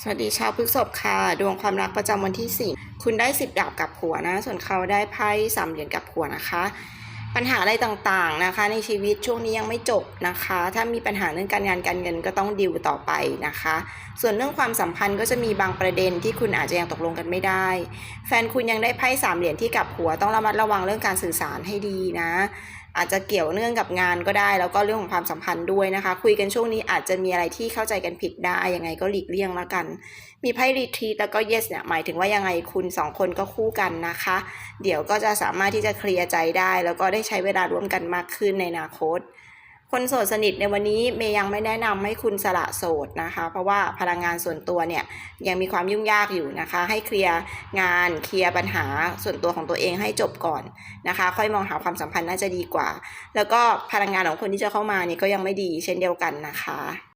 สวัสดีชาวพฤกษภค่ะ ดวงความรักประจำวันที่ 4 คุณได้ 10 ดาบกับหัวนะ ส่วนเขาได้ไพ่สามเหรียญกับหัวนะคะ ปัญหาอะไรต่างๆนะคะ ในชีวิตช่วงนี้ยังไม่จบนะคะ ถ้ามีปัญหาเรื่องการงานการเงินก็ต้องดิวต่อไปนะคะ ส่วนเรื่องความสัมพันธ์ก็จะมีบางประเด็นที่คุณอาจจะยังตกลงกันไม่ได้ แฟนคุณยังได้ไพ่สามเหรียญที่กับหัวต้องระมัดระวังเรื่องการสื่อสารให้ดีนะ อาจจะเกี่ยวเนื่องกับงานก็ได้ แล้วก็เรื่องของความสัมพันธ์ด้วยนะคะ คุยกันช่วงนี้อาจจะมีอะไรที่เข้าใจกันผิดได้ยังไงก็หลีกเลี่ยงแล้วกัน มีไพ่รีทีแล้วก็เยสเนี่ยหมายถึงว่ายังไงคุณสองคนก็คู่กันนะคะ เดี๋ยวก็จะสามารถที่จะเคลียร์ใจได้ แล้วก็ได้ใช้เวลาร่วมกันมากขึ้นในอนาคต คนโสดสนิทในวันนี้เมย์ยังไม่แนะนำให้คุณสละโสดนะคะ เพราะว่าพลังงานส่วนตัวเนี่ยยังมีความยุ่งยากอยู่นะคะ ให้เคลียร์งานเคลียร์ปัญหาส่วนตัวของตัวเองให้จบก่อนนะคะ ค่อยมองหาความสัมพันธ์น่าจะดีกว่า แล้วก็พลังงานของคนที่จะเข้ามานี่ก็ยังไม่ดีเช่นเดียวกันนะคะ